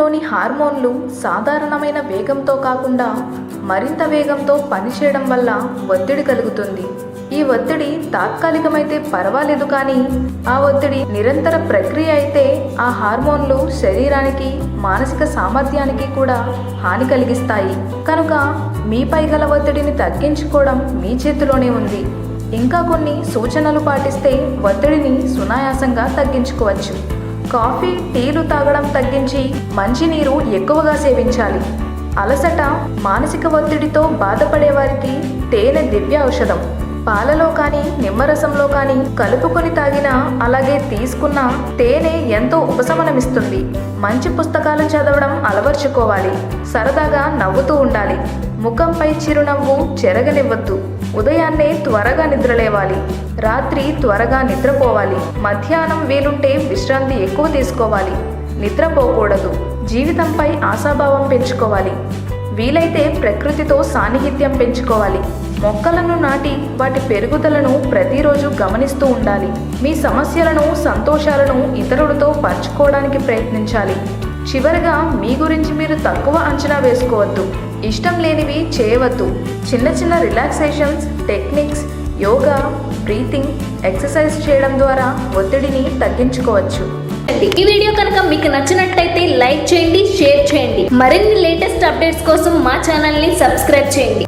హార్మోన్లు సాధారణమైన వేగంతో కాకుండా మరింత వేగంతో పనిచేయడం వల్ల ఒత్తిడి కలుగుతుంది. ఈ ఒత్తిడి తాత్కాలికమైతే పర్వాలేదు కానీ ఆ ఒత్తిడి నిరంతర ప్రక్రియ అయితే ఆ హార్మోన్లు శరీరానికి మానసిక సామర్థ్యానికి కూడా హాని కలిగిస్తాయి. కనుక మీపై గల ఒత్తిడిని తగ్గించుకోవడం మీ చేతిలోనే ఉంది. ఇంకా కొన్ని సూచనలు పాటిస్తే ఒత్తిడిని సునాయాసంగా తగ్గించుకోవచ్చు. కాఫీ టీలు తాగడం తగ్గించి మంచినీరు ఎక్కువగా సేవించాలి. అలసట మానసిక ఒత్తిడితో బాధపడే వారికి తేనె దివ్య ఔషధం. పాలలో కానీ నిమ్మరసంలో కానీ కలుపుకొని తాగినా అలాగే తీసుకున్న తేనె ఎంతో ఉపశమనమిస్తుంది. మంచి పుస్తకాలు చదవడం అలవర్చుకోవాలి. సరదాగా నవ్వుతూ ఉండాలి. ముఖంపై చిరునవ్వు చెరగనివ్వద్దు. ఉదయాన్నే త్వరగా నిద్రలేవాలి. రాత్రి త్వరగా నిద్రపోవాలి. మధ్యాహ్నం వీలుంటే విశ్రాంతి ఎక్కువ తీసుకోవాలి. నిద్రపోకూడదు. జీవితంపై ఆశాభావం పెంచుకోవాలి. వీలైతే ప్రకృతితో సాన్నిహిత్యం పెంచుకోవాలి. మొక్కలను నాటి వాటి పెరుగుదలను ప్రతిరోజు గమనిస్తూ ఉండాలి. మీ సమస్యలను సంతోషాలను ఇతరులతో పంచుకోవడానికి ప్రయత్నించాలి. చివరగా మీ గురించి మీరు తక్కువ అంచనా వేసుకోవద్దు. ఇష్టం లేనివి చేయవద్దు. చిన్న చిన్న relaxations techniques yoga breathing exercise చేయడం ద్వారా ఒత్తిడిని తగ్గించుకోవచ్చు. ఈ వీడియో కనుక మీకు నచ్చినట్లయితే లైక్ చేయండి షేర్ చేయండి. మరిన్ని లేటెస్ట్ అప్డేట్స్ కోసం మా ఛానల్ని సబ్స్క్రైబ్ చేయండి.